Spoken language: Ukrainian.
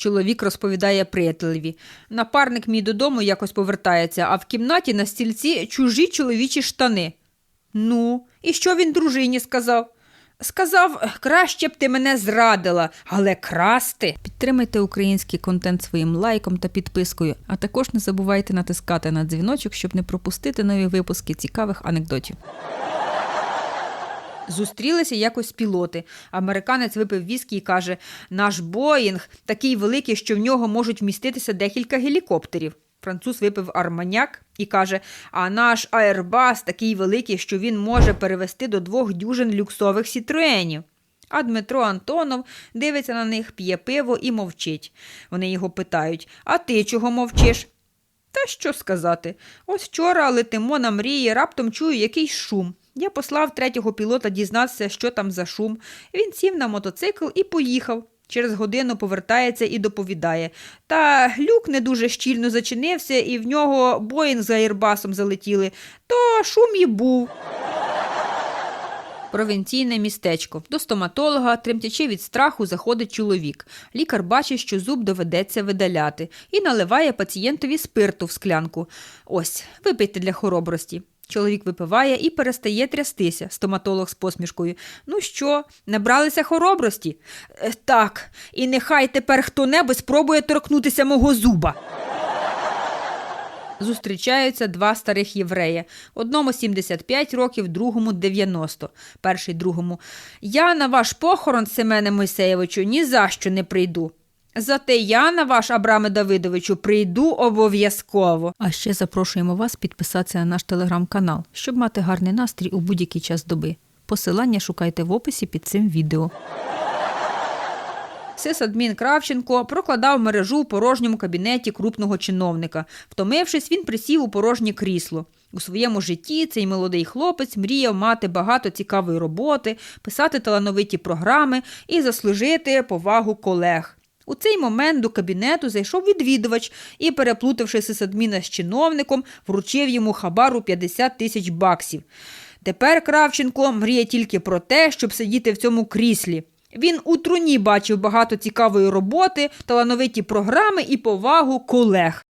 Чоловік розповідає приятелеві. Напарник мій додому якось повертається, а в кімнаті на стільці чужі чоловічі штани. Ну, і що він дружині сказав? Сказав, краще б ти мене зрадила, але красти. Підтримайте український контент своїм лайком та підпискою, а також не забувайте натискати на дзвіночок, щоб не пропустити нові випуски цікавих анекдотів. Зустрілися якось пілоти. Американець випив віскі і каже: наш Боїнг такий великий, що в нього можуть вміститися декілька гелікоптерів. Француз випив арманяк і каже: А наш аербас такий великий, що він може перевести до двох дюжин люксових сітроенів. А Дмитро Антонов дивиться на них, п'є пиво і мовчить. Вони його питають: А ти чого мовчиш? Та що сказати? Ось вчора летимо на мрії, раптом чую якийсь шум. Я послав третього пілота дізнатися, що там за шум. Він сів на мотоцикл і поїхав. Через годину повертається і доповідає. Та люк не дуже щільно зачинився, і в нього Боїнг з аєрбасом залетіли. То шум і був. Провінційне містечко. До стоматолога, тремтячи від страху, заходить чоловік. Лікар бачить, що зуб доведеться видаляти, і наливає пацієнтові спирту в склянку. Ось, випийте для хоробрості. Чоловік випиває і перестає трястися, стоматолог з посмішкою. Ну що, набралися хоробрості? «Е, Так, і нехай тепер хто-небудь спробує торкнутися мого зуба. Зустрічаються два старих єврея. Одному 75 років, другому 90. Перший другому. Я на ваш похорон, Семене Мойсеєвичу, ні за що не прийду. Зате я на ваш Абраме Давидовичу прийду обов'язково. А ще запрошуємо вас підписатися на наш телеграм-канал, щоб мати гарний настрій у будь-який час доби. Посилання шукайте в описі під цим відео. Сисадмін Кравченко прокладав мережу в порожньому кабінеті крупного чиновника. Втомившись, він присів у порожнє крісло. У своєму житті цей молодий хлопець мріяв мати багато цікавої роботи, писати талановиті програми і заслужити повагу колег. У цей момент до кабінету зайшов відвідувач і, переплутавши сисадміна з чиновником, вручив йому хабару 50 тисяч баксів. Тепер Кравченко мріє тільки про те, щоб сидіти в цьому кріслі. Він у труні бачив багато цікавої роботи, талановиті програми і повагу колег.